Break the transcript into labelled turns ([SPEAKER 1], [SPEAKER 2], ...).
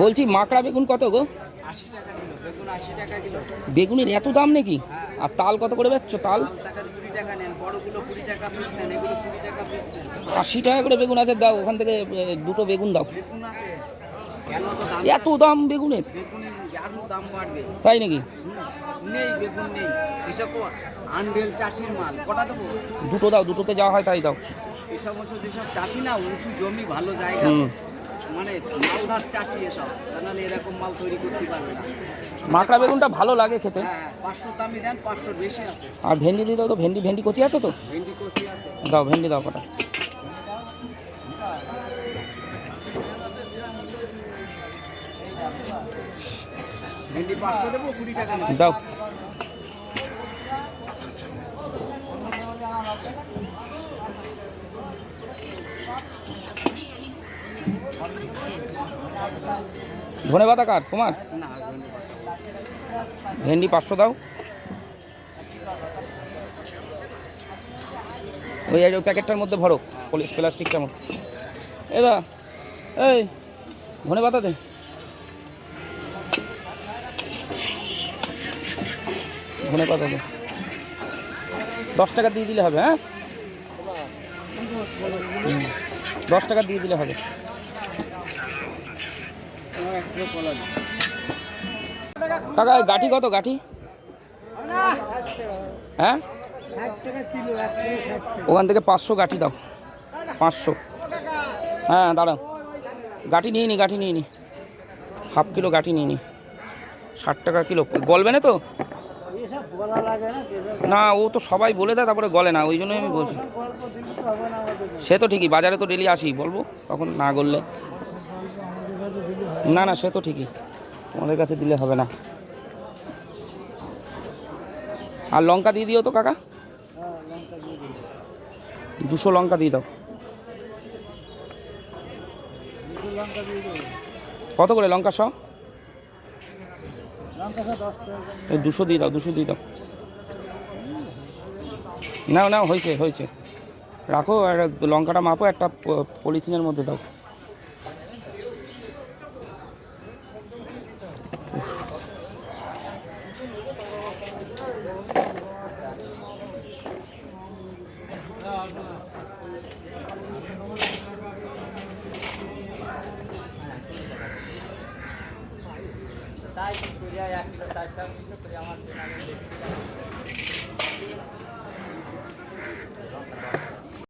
[SPEAKER 1] বলছি মাকড়া বেগুন কত গো? বেগুনের এত দাম নাকি? আর তাল কত করে বেচছ তাল? আশি টাকা করে বেগুন আছে দাও ওখান থেকে দুটো বেগুন দাও। এত দাম বেগুনের? তাই নাকি? দুটো দাও দুটোতে যাওয়া হয় তাই দাও।
[SPEAKER 2] এসব যেসব চাষি না উঁচু জমি ভালো জায়গা। মানে চাষি এসব এরকম মাল তৈরি করতে পারবে না।
[SPEAKER 1] মাকড়া বেগুনটা ভালো লাগে খেতে।
[SPEAKER 2] হ্যাঁ পাঁচশো দামি দেন পাঁচশোর বেশি আছে।
[SPEAKER 1] আর ভেন্ডি দিয়ে দাও তো ভেন্ডি ভেন্ডি কচি আছে তো?
[SPEAKER 2] ভেন্ডি কচি আছে।
[SPEAKER 1] দাও ভেন্ডি দাও কটা।
[SPEAKER 2] ভেন্ডি পাঁচশো দেবো কুড়ি টাকা
[SPEAKER 1] দাও। ধনে পাতা কার তোমার
[SPEAKER 2] ভেন্ডি পাঁচশো।
[SPEAKER 1] দাও। ওই ওই প্যাকেটটার মধ্যে ভরো পলিশ প্লাস্টিক কেমন এ দা এই ধনে পাতা দে। ধনে পাতা দে। দশ টাকা দিয়ে দিলে হবে হ্যাঁ? দশ টাকা দিয়ে দিলে হবে। কাকা গাঠি কত, গাঠি? হ্যাঁ? ওখান থেকে পাঁচশো গাঠি দাও, পাঁচশো। হ্যাঁ দাঁড়াও। গাঠি নিয়ে নি, গাঠি নিয়ে নি। হাফ কিলো গাঠি নিয়ে নি। ষাট টাকা কিলো। গলবে না তো? না, ও তো সবাই বলে দেয়, তারপরে গলে না, ওই জন্যই আমি বলছি। সে তো ঠিকই, বাজারে তো ডেলি আসি, বলব, তখন না গললে। না না, সে তো ঠিকই। তোমাদের কাছে দিলে হবে না। আর লঙ্কা দিয়ে দিও তো, কাকা। দুশো লঙ্কা দিয়ে দাও। কত করে লঙ্কা শ? দুশো দিয়ে দাও, দুশো দিয়ে দাও। না না হয়েছে হয়েছে। রাখো আর লঙ্কাটা মাপো, একটা পলিথিনের মধ্যে দাও।
[SPEAKER 2] তাই করিয়া এক কিলো তাই সব কিছু করে আমার